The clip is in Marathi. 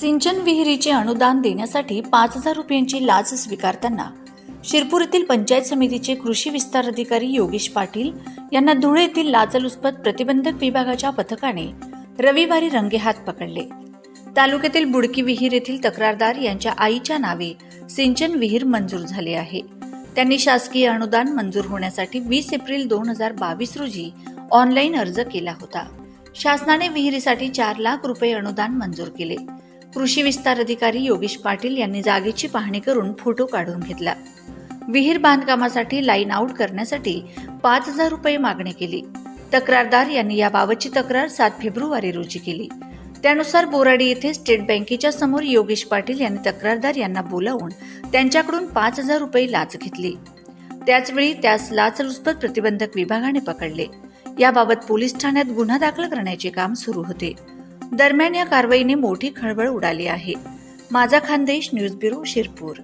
सिंचन विहिरीचे अनुदान देण्यासाठी पाच हजार रुपयांची लाच स्वीकारताना शिरपूर येथील पंचायत समितीचे कृषी विस्तार अधिकारी योगेश पाटील यांना धुळे येथील लाचलुचपत प्रतिबंधक विभागाच्या पथकाने रविवारी रंगेहात पकडले. तालुक्यातील बुडकी विहीर येथील तक्रारदार यांच्या आईच्या नावे सिंचन विहीर मंजूर झाले आहे. त्यांनी शासकीय अनुदान मंजूर होण्यासाठी वीस एप्रिल दोन हजार बावीस रोजी ऑनलाईन अर्ज केला होता. शासनाने विहिरीसाठी चार लाख रुपये अनुदान मंजूर केले. कृषी विस्तार अधिकारी योगेश पाटील यांनी जागेची पाहणी करून फोटो काढून घेतला. विहीर बांधकामासाठी लाईन आऊट करण्यासाठी पाच हजार रुपये मागणी केली. तक्रारदार यांनी याबाबतची तक्रार सात फेब्रुवारी रोजी केली. त्यानुसार बोराडी येथे स्टेट बँकेच्या समोर योगेश पाटील यांनी तक्रारदार यांना बोलावून त्यांच्याकडून पाच हजार रुपये लाच घेतली. त्याचवेळी त्यास लाचलुचपत प्रतिबंधक विभागाने पकडले. याबाबत पोलीस ठाण्यात गुन्हा दाखल करण्याचे काम सुरू होते. दरम्यान या कारवाईने मोठी खळबळ उडाली आहे. माझा खानदेश न्यूज ब्युरो शिरपूर.